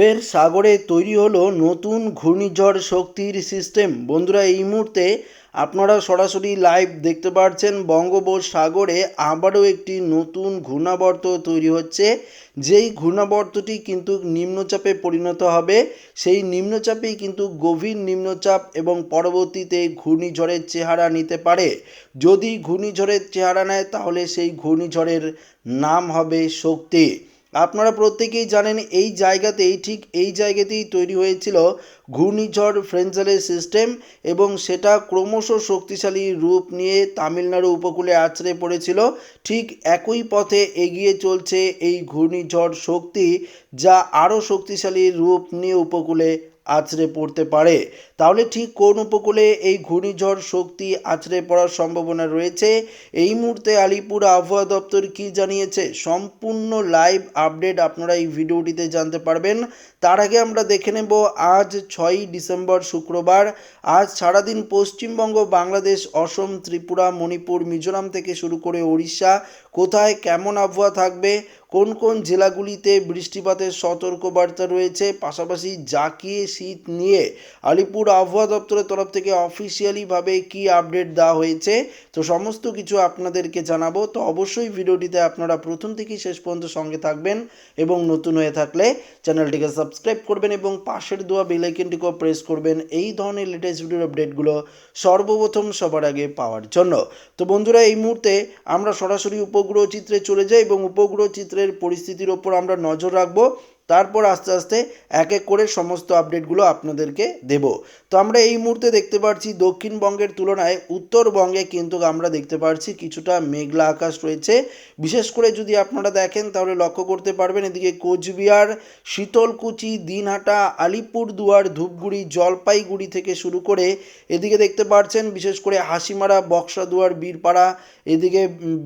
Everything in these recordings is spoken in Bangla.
ফের সাগরে তৈরি হলো নতুন ঘূর্ণিঝড় শক্তির সিস্টেম বন্ধুরা, এই মুহূর্তে আপনারা সরাসরি লাইভ দেখতে পাচ্ছেন বঙ্গোপসাগরে আবারও একটি নতুন ঘূর্ণাবর্ত তৈরি হচ্ছে। যেই ঘূর্ণাবর্তটি কিন্তু নিম্নচাপে পরিণত হবে, সেই নিম্নচাপেই কিন্তু গভীর নিম্নচাপ এবং পরবর্তীতে ঘূর্ণিঝড়ের চেহারা নিতে পারে। যদি ঘূর্ণিঝড়ের চেহারা নেয়, তাহলে সেই ঘূর্ণিঝড়ের নাম হবে শক্তি। আপনারা প্রত্যেকেই জানেন এই জায়গাতেই, ঠিক এই জায়গাতেই তৈরি হয়েছিল ঘূর্ণিঝড় ফ্রেঞ্জেলের সিস্টেম এবং সেটা ক্রমশ শক্তিশালী রূপ নিয়ে তামিলনাড়ু উপকূলে আছড়ে পড়েছিল। ঠিক একই পথে এগিয়ে চলছে এই ঘূর্ণিঝড় শক্তি যা আরও শক্তিশালী রূপ নিয়ে উপকূলে আছড়ে পড়তে পারে। তাহলে ঠিক কোন উপকূলে এই ঘূর্ণিঝড় শক্তি আছড়ে পড়ার সম্ভাবনা রয়েছে? এই মুহূর্তে আলিপুর আবহাওয়া দপ্তর কি জানিয়েছে? সম্পূর্ণ লাইভ আপডেট আপনারা এই ভিডিওটিতে জানতে পারবেন। তার আগে আমরা দেখে নেব, আজ ছয়ই ডিসেম্বর শুক্রবার, আজ সারাদিন পশ্চিমবঙ্গ, বাংলাদেশ, অসম, ত্রিপুরা, মণিপুর, মিজোরাম থেকে শুরু করে ওড়িশা, কোথায় কেমন আবহাওয়া থাকবে? কোন কোন জেলাগুলিতে বৃষ্টিপাতের সতর্কবার্তা রয়েছে? পাশাপাশি জাকিয়ে শীত নিয়ে আলিপুর আবহাওয়া দপ্তরের তরফ থেকে অফিসিয়ালিভাবে কি আপডেট দেওয়া হয়েছে। তো সমস্ত কিছু আপনাদেরকে জানাব। তো অবশ্যই ভিডিওটিতে আপনারা প্রথম থেকেই শেষ পর্যন্ত সঙ্গে থাকবেন এবং নতুন হয়ে থাকলে চ্যানেলটিকে সাবস্ক্রাইব করবেন এবং পাশের দেওয়া বেলাইকেনটিকেও প্রেস করবেন। এই ধরনের লেটেস্ট ভিডিওর আপডেটগুলো সর্বপ্রথম সবার আগে পাওয়ার জন্য। তো বন্ধুরা, এই মুহূর্তে আমরা সরাসরি উপগ্রহ চিত্রে চলে যাই এবং উপগ্রহ চিত্রের পরিস্থিতির ওপর আমরা নজর রাখব। তারপর আস্তে আস্তে এক এক করে সমস্ত আপডেটগুলো আপনাদেরকে দেব। তো আমরা এই মুহূর্তে দেখতে পাচ্ছি দক্ষিণবঙ্গের তুলনায় উত্তরবঙ্গে কিন্তু আমরা দেখতে পাচ্ছি কিছুটা মেঘলা আকাশ রয়েছে। বিশেষ করে যদি আপনারা দেখেন তাহলে লক্ষ্য করতে পারবেন এদিকে কোচবিহার, শীতলকুচি, দিনহাটা, আলিপুরদুয়ার, ধূপগুড়ি, জলপাইগুড়ি থেকে শুরু করে এদিকে দেখতে পাচ্ছেন বিশেষ করে হাসিমারা, বক্সাদুয়ার, বীরপাড়া, এদিকে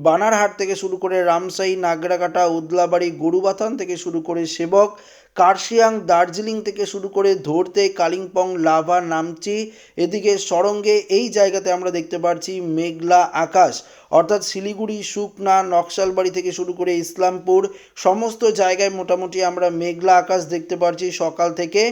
বানারহাট থেকে শুরু করে রামসাই, নাগরাকাটা, উদলাবাড়ি, গরুবাথান থেকে শুরু করে সেবক কার্শিয়াং দার্জিলিং থেকে শুরু করে ধরতে, কালিম্পং, লাভা, নামচি, এদিকে সরঙ্গে এই জায়গাতে আমরা দেখতে পাচ্ছি মেঘলা আকাশ। অর্থাৎ শিলিগুড়ি সুকনা নকশালবাড়ি থেকে শুরু করে ইসলামপুর, সমস্ত জায়গায় মোটামুটি আমরা মেঘলা আকাশ দেখতে পাচ্ছি সকাল থেকে।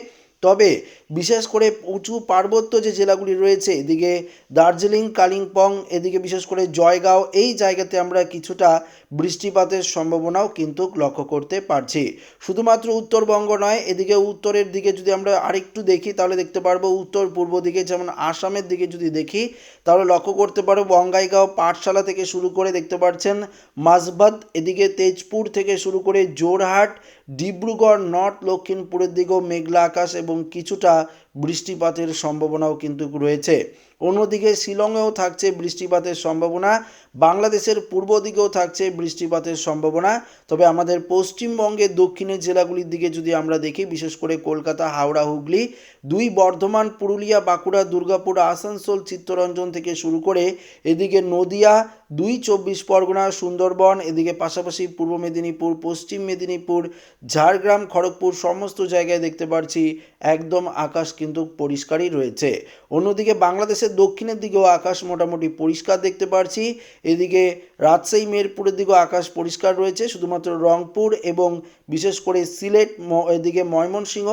তবে বিশেষ করে উঁচু পার্বত্য যে জেলাগুলি রয়েছে, এদিকে দার্জিলিং, কালিম্পং, এদিকে বিশেষ করে জয়গাঁও, এই জায়গাতে আমরা কিছুটা বৃষ্টিপাতের সম্ভাবনাও কিন্তু লক্ষ্য করতে পারছি। শুধুমাত্র উত্তরবঙ্গ নয়, এদিকে উত্তরের দিকে যদি আমরা আরেকটু দেখি, তাহলে দেখতে পারব উত্তর পূর্ব দিকে যেমন আসামের দিকে যদি দেখি, তাহলে লক্ষ্য করতে পারব বঙ্গাইগাঁও পাঠশালা থেকে শুরু করে দেখতে পাচ্ছেন মাসবাদ এদিকে তেজপুর থেকে শুরু করে জোরহাট ডিব্রুগড় নর্থ লক্ষিণপুরের দিকেও মেঘলা আকাশ এবং কিছুটা বৃষ্টিপাতের সম্ভাবনাও কিন্তু রয়েছে। অন্যদিকে শিলংয়েও থাকছে বৃষ্টিপাতের সম্ভাবনা, বাংলাদেশের পূর্ব দিকেও থাকছে বৃষ্টিপাতের সম্ভাবনা। তবে আমাদের পশ্চিমবঙ্গের দক্ষিণের জেলাগুলির দিকে যদি আমরা দেখি, বিশেষ করে কলকাতা, হাওড়া, হুগলি, দুই বর্ধমান, পুরুলিয়া, বাঁকুড়া, দুর্গাপুর, আসানসোল, চিত্তরঞ্জন থেকে শুরু করে এদিকে নদিয়া দুই চব্বিশ পরগনা, সুন্দরবন, এদিকে পাশাপাশি পূর্ব মেদিনীপুর, পশ্চিম মেদিনীপুর, ঝাড়গ্রাম, খড়গপুর সমস্ত জায়গায় দেখতে পাচ্ছি একদম আকাশ কিন্তু পরিষ্কারই রয়েছে। অন্যদিকে বাংলাদেশের দক্ষিণের দিকেও আকাশ মোটামুটি পরিষ্কার দেখতে পাচ্ছি এদিকে রাজশাহী, মেরপুরের দিকেও আকাশ পরিষ্কার রয়েছে, শুধুমাত্র রংপুর এবং বিশেষ করে সিলেট এদিকে ময়মনসিংহ,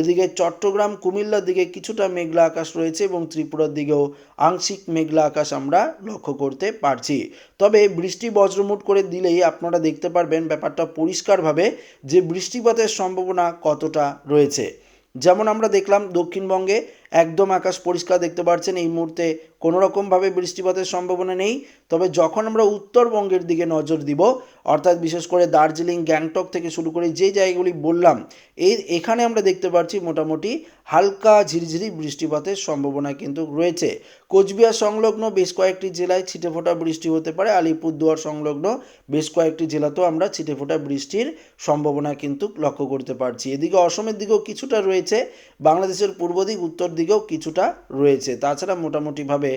এদিকে চট্টগ্রাম, কুমিল্লার দিকে কিছুটা মেঘলা আকাশ রয়েছে এবং ত্রিপুরার দিকেও আংশিক মেঘলা আকাশ আমরা লক্ষ্য করতে পারছি। তবে বৃষ্টি বজ্রমুট করে দিলেই আপনারা দেখতে পারবেন ব্যাপারটা পরিষ্কারভাবে যে বৃষ্টিপাতের সম্ভাবনা কতটা রয়েছে। যেমন আমরা দেখলাম দক্ষিণবঙ্গে একদম আকাশ পরিষ্কার দেখতে পাচ্ছেন এই মুহূর্তে কোনো রকমভাবে বৃষ্টিপাতের সম্ভাবনা নেই। তবে যখন আমরা উত্তরবঙ্গের দিকে নজর দিব, অর্থাৎ বিশেষ করে দার্জিলিং, গ্যাংটক থেকে শুরু করে যে জায়গাগুলি বললাম এই এখানে আমরা দেখতে পাচ্ছি মোটামুটি হালকা ঝিরিঝিরি বৃষ্টিপাতের সম্ভাবনা কিন্তু রয়েছে। কোচবিহার সংলগ্ন বেশ কয়েকটি জেলায় ছিটেফোঁটা বৃষ্টি হতে পারে। আলিপুরদুয়ার সংলগ্ন বেশ কয়েকটি জেলাতেও আমরা ছিটেফোঁটা বৃষ্টির সম্ভাবনা কিন্তু লক্ষ্য করতে পারছি। এদিকে অসমের দিকেও কিছুটা রয়েছে। বাংলাদেশের পূর্ব দিক, উত্তর দিকেও কিছুটা রয়েছে। তাছাড়া মোটামুটিভাবে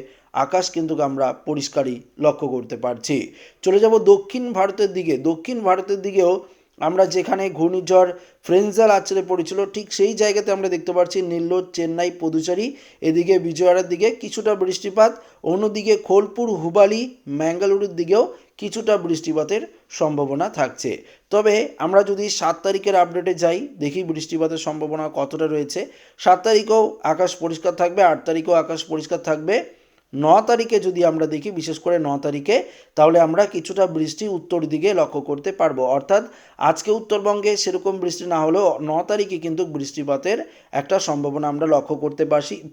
আকাশ কিন্তু আমরা পরিষ্কারই লক্ষ্য করতে পারছি। চলে যাব দক্ষিণ ভারতের দিকে। দক্ষিণ ভারতের দিকেও আমরা যেখানে ঘূর্ণিঝড় ফ্রেঞ্জাল আছড়ে পড়েছিল, ঠিক সেই জায়গাতে আমরা দেখতে পাচ্ছি নেল্লোর চেন্নাই পদুচারি, এদিকে বিজয়ওয়াড়ার দিকে কিছুটা বৃষ্টিপাত, অন্যদিকে খোলপুর, হুবালি, ম্যাঙ্গালুরুর দিকেও কিছুটা বৃষ্টিপাতের সম্ভাবনা থাকছে। তবে আমরা যদি সাত তারিখের আপডেটে যাই, দেখি বৃষ্টিপাতের সম্ভাবনা কতটা রয়েছে। সাত তারিখেও আকাশ পরিষ্কার থাকবে, আট তারিখেও আকাশ পরিষ্কার থাকবে। ন তারিখে যদি আমরা দেখি, বিশেষ করে ন তারিখে, তাহলে আমরা কিছুটা বৃষ্টি উত্তর দিকে লক্ষ্য করতে পারব। অর্থাৎ আজকে উত্তরবঙ্গে সেরকম বৃষ্টি না হলেও ন তারিখে কিন্তু বৃষ্টিপাতের একটা সম্ভাবনা আমরা লক্ষ্য করতে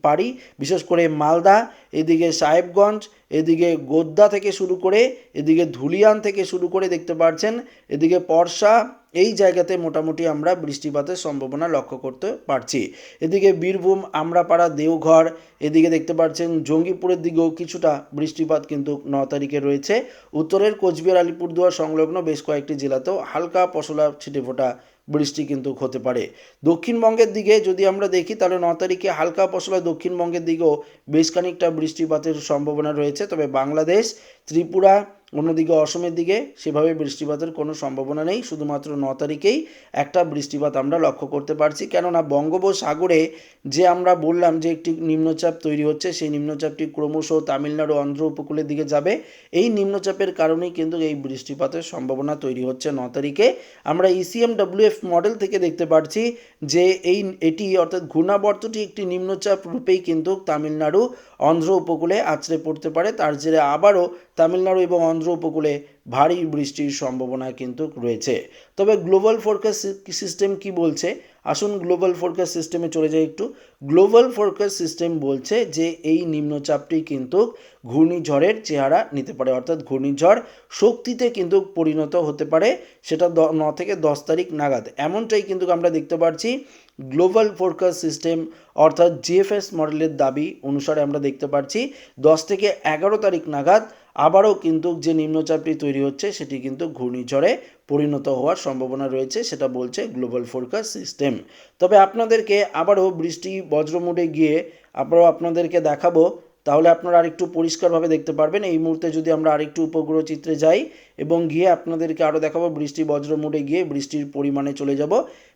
পারি। বিশেষ করে মালদা, এদিকে সাহেবগঞ্জ, এদিকে গোদ্দা থেকে শুরু করে, এদিকে ধুলিয়ান থেকে শুরু করে দেখতে পাচ্ছেন এদিকে পরশা এই জায়গাতে মোটামুটি আমরা বৃষ্টিপাতের সম্ভাবনা লক্ষ্য করতে পারছি। এদিকে বীরভূম, আমরাপাড়া, দেওঘর, এদিকে দেখতে পাচ্ছেন জঙ্গিপুরের দিকেও কিছুটা বৃষ্টিপাত কিন্তু ন তারিখে রয়েছে। উত্তরের কোচবিহার, আলিপুরদুয়ার সংলগ্ন বেশ কয়েকটি জেলাতেও হালকা পশলা ছিটেফোঁটা বৃষ্টি কিন্তু হতে পারে। দক্ষিণবঙ্গের দিকে যদি আমরা দেখি, তাহলে ন তারিখে হালকা পশলা দক্ষিণবঙ্গের দিকেও বেশ খানিকটা বৃষ্টিপাতের সম্ভাবনা রয়েছে। তবে বাংলাদেশ, ত্রিপুরা, অন্যদিকে অসমের দিকে সেভাবে বৃষ্টিপাতের কোনো সম্ভাবনা নেই। শুধুমাত্র ন তারিখেই একটা বৃষ্টিপাত আমরা লক্ষ্য করতে পারছি। কেননা বঙ্গোপসাগরে যে আমরা বললাম যে একটি নিম্নচাপ তৈরি হচ্ছে, সেই নিম্নচাপটি ক্রমশ তামিলনাড়ু অন্ধ্র উপকূলের দিকে যাবে। এই নিম্নচাপের কারণেই কিন্তু এই বৃষ্টিপাতের সম্ভাবনা তৈরি হচ্ছে ন তারিখে। আমরা E ডাব্লিউএফ মডেল থেকে দেখতে পাচ্ছি যে এই, এটি অর্থাৎ ঘূর্ণাবর্তটি একটি নিম্নচাপ রূপেই কিন্তু তামিলনাড়ু অন্ধ্র উপকূলে আছড়ে পড়তে পারে। তার জেরে আবারও তামিলনাড়ু এবং অন্ধ্র উপকূলে ভারী বৃষ্টির সম্ভাবনা কিন্তু রয়েছে। তবে গ্লোবাল ফোরকাস্ট সিস্টেম কি বলছে? আসুন গ্লোবাল ফোরকাস্ট সিস্টেমে চলে যাই একটু। গ্লোবাল ফোরকাস্ট সিস্টেম বলছে যে এই নিম্নচাপটি কিন্তু ঘূর্ণিঝড়ের চেহারা নিতে পারে। অর্থাৎ ঘূর্ণিঝড় শক্তিতে কিন্তু পরিণত হতে পারে। সেটা ন থেকে দশ তারিখ নাগাদ। এমনটাই কিন্তু আমরা দেখতে পাচ্ছি গ্লোবাল ফোরকাস্ট সিস্টেম অর্থাৎ জিএফএস মডেলের দাবি অনুসারে আমরা দেখতে পাচ্ছি দশ থেকে এগারো তারিখ নাগাদ আবারও কিন্তু যে নিম্নচাপটি তৈরি হচ্ছে, সেটি কিন্তু ঘূর্ণিঝড়ে পরিণত হওয়ার সম্ভাবনা রয়েছে, সেটা বলছে গ্লোবাল ফোরকাস্ট সিস্টেম তবে আপনাদেরকে আবারও বৃষ্টি বজ্রমুডে গিয়ে আবারও আপনাদেরকে দেখাবো, তাহলে আপনারা আরেকটু পরিষ্কারভাবে দেখতে পারবেন। এই মুহূর্তে যদি আমরা আরেকটু উপগ্রহ চিত্রে যাই এবং গিয়ে আপনাদেরকে আরও দেখাবো বৃষ্টি বজ্র মুডে গিয়ে বৃষ্টির পরিমাণে চলে যাব।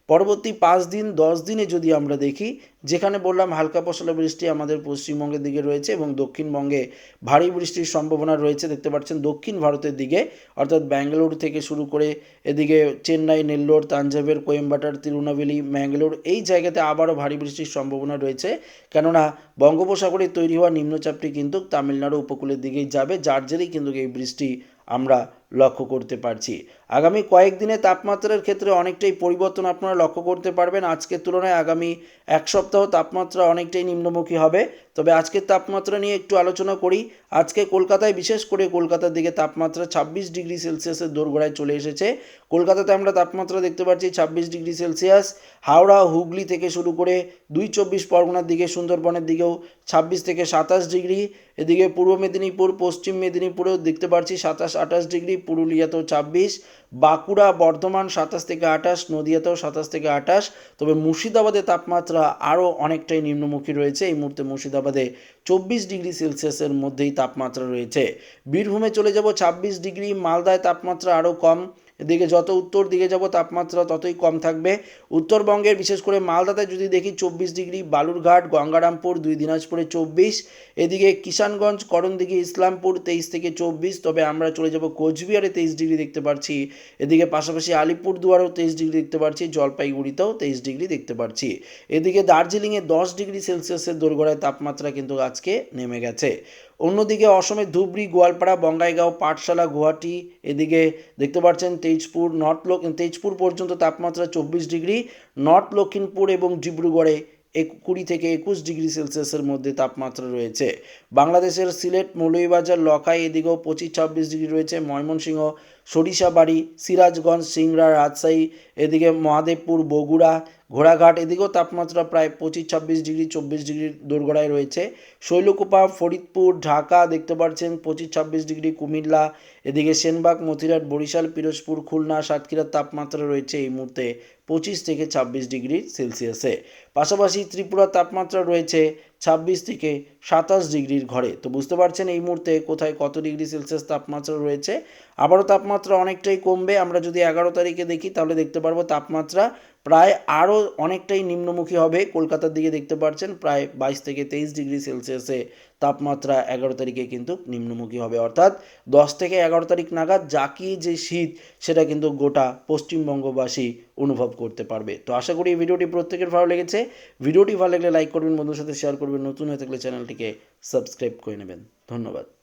পরবর্তী পাঁচ দিন, দশ দিনে যদি আমরা দেখি, যেখানে বললাম হালকা পশলা বৃষ্টি আমাদের পশ্চিমবঙ্গের দিকে রয়েছে এবং দক্ষিণবঙ্গে ভারী বৃষ্টির সম্ভাবনা রয়েছে, দেখতে পাচ্ছেন দক্ষিণ ভারতের দিকে, অর্থাৎ ব্যাঙ্গালোর থেকে শুরু করে এদিকে চেন্নাই, নেল্লোর তাঞ্জাবের কোয়েম্বাটার তিরুনাবেলি ম্যাঙ্গালোর, এই জায়গাতে আবারও ভারী বৃষ্টির সম্ভাবনা রয়েছে। কেননা বঙ্গোপসাগরে তৈরি হওয়া নিম্নচাপটি কিন্তু তামিলনাড়ু উপকূলের দিকেই যাবে, যার জেরেই কিন্তু এই বৃষ্টি আমরা লক্ষ্য করতে পারছি। আগামী কয়েকদিনে তাপমাত্রার ক্ষেত্রে অনেকটাই পরিবর্তন আপনারা লক্ষ্য করতে পারবেন। আজকের তুলনায় আগামী এক সপ্তাহ তাপমাত্রা অনেকটাই নিম্নমুখী হবে। তবে আজকের তাপমাত্রা নিয়ে একটু আলোচনা করি। আজকে কলকাতায়, বিশেষ করে কলকাতার দিকে তাপমাত্রা ছাব্বিশ ডিগ্রি সেলসিয়াসের দোরগোড়ায় চলে এসেছে। কলকাতাতে আমরা তাপমাত্রা দেখতে পাচ্ছি ছাব্বিশ ডিগ্রি সেলসিয়াস। হাওড়া, হুগলি থেকে শুরু করে দুই চব্বিশ পরগনার দিকে, সুন্দরবনের দিকেও ছাব্বিশ থেকে সাতাশ ডিগ্রি। এদিকে পূর্ব মেদিনীপুর, পশ্চিম মেদিনীপুরেও দেখতে পাচ্ছি সাতাশ, আঠাশ ডিগ্রি, পুরুলিয়াতেও ছাব্বিশ, বাঁকুড়া, বর্ধমান সাতাশ থেকে আঠাশ, নদিয়াতেও সাতাশ থেকে আঠাশ। তবে মুর্শিদাবাদে তাপমাত্রা আরও অনেকটাই নিম্নমুখী রয়েছে। এই মুহূর্তে মুর্শিদাবাদে চব্বিশ ডিগ্রি সেলসিয়াসের মধ্যেই তাপমাত্রা রয়েছে। বীরভূমে চলে যাব ছাব্বিশ ডিগ্রি, মালদায় তাপমাত্রা আরও কম। এদিকে যত উত্তর দিকে যাব, তাপমাত্রা ততই কম থাকবে। উত্তরবঙ্গের বিশেষ করে মালদাতে যদি দেখি চব্বিশ ডিগ্রি, বালুরঘাট, গঙ্গারামপুর, দুই দিনাজপুরে চব্বিশ। এদিকে কিষানগঞ্জ, করণদিঘি, ইসলামপুর তেইশ থেকে চব্বিশ, তবে আমরা চলে যাব কোচবিহারে তেইশ ডিগ্রি দেখতে পাচ্ছি এদিকে পাশাপাশি আলিপুরদুয়ারেও তেইশ ডিগ্রি দেখতে পাচ্ছি জলপাইগুড়িতেও তেইশ ডিগ্রি দেখতে পাচ্ছি এদিকে দার্জিলিংয়ে দশ ডিগ্রি সেলসিয়াসের দোরগোড়ায় তাপমাত্রা কিন্তু আজকে নেমে গেছে। অন্যদিকে অসমের ধুবড়ি, গোয়ালপাড়া, বঙ্গাইগাঁও, পাঠশালা, গুয়াহাটি, এদিকে দেখতে পাচ্ছেন তেজপুর, নর্থ লোক তেজপুর পর্যন্ত তাপমাত্রা চব্বিশ ডিগ্রি, নর্থ লক্ষিমপুর এবং ডিব্রুগড়ে এক কুড়ি থেকে একুশ ডিগ্রি সেলসিয়াসের মধ্যে তাপমাত্রা রয়েছে। বাংলাদেশের সিলেট, মৌলভীবাজার, লখাই, এদিকেও পঁচিশ ছাব্বিশ ডিগ্রি রয়েছে, ময়মনসিংহ, সরিষাবাড়ি, সিরাজগঞ্জ, সিংড়া, রাজশাহী, এদিকে মহাদেবপুর, বগুড়া ঘোড়াঘাট, এদিকেও তাপমাত্রা প্রায় পঁচিশ, ছাব্বিশ ডিগ্রি, চব্বিশ ডিগ্রির দোরগোড়ায় রয়েছে। শৈলকুপা, ফরিদপুর, ঢাকা দেখতে পাচ্ছেন পঁচিশ, ছাব্বিশ ডিগ্রি, কুমিল্লা, এদিকে সেনবাগ মতিরাট বরিশাল, পিরোজপুর, খুলনা, সাতক্ষীরার তাপমাত্রা রয়েছে এই মুহূর্তে পঁচিশ থেকে ছাব্বিশ ডিগ্রি সেলসিয়াসে। পাশাপাশি ত্রিপুরার তাপমাত্রা রয়েছে ছাব্বিশ থেকে সাতাশ ডিগ্রির ঘরে। তো বুঝতে পারছেন এই মুহূর্তে কোথায় কত ডিগ্রি সেলসিয়াস তাপমাত্রা রয়েছে। আবারও তাপমাত্রা অনেকটাই কমবে। আমরা যদি এগারো তারিখে দেখি, তাহলে দেখতে পারব তাপমাত্রা প্রায় আরও অনেকটাই নিম্নমুখী হবে। কলকাতার দিকে দেখতে পাচ্ছেন প্রায় বাইশ থেকে তেইশ ডিগ্রি সেলসিয়াসে তাপমাত্রা এগারো তারিখে কিন্তু নিম্নমুখী হবে। অর্থাৎ দশ থেকে এগারো তারিখ নাগাদ জাকিয়ে যে শীত, সেটা কিন্তু গোটা পশ্চিমবঙ্গবাসী অনুভব করতে পারবে। তো আশা করি ভিডিওটি প্রত্যেকের ভালো লেগেছে। ভিডিওটি ভালো লাগলে লাইক করবেন বন্ধুর সাথে শেয়ার করবেন। নতুন হয়ে থাকলে চ্যানেলটিকে সাবস্ক্রাইব করে নেবেন। ধন্যবাদ।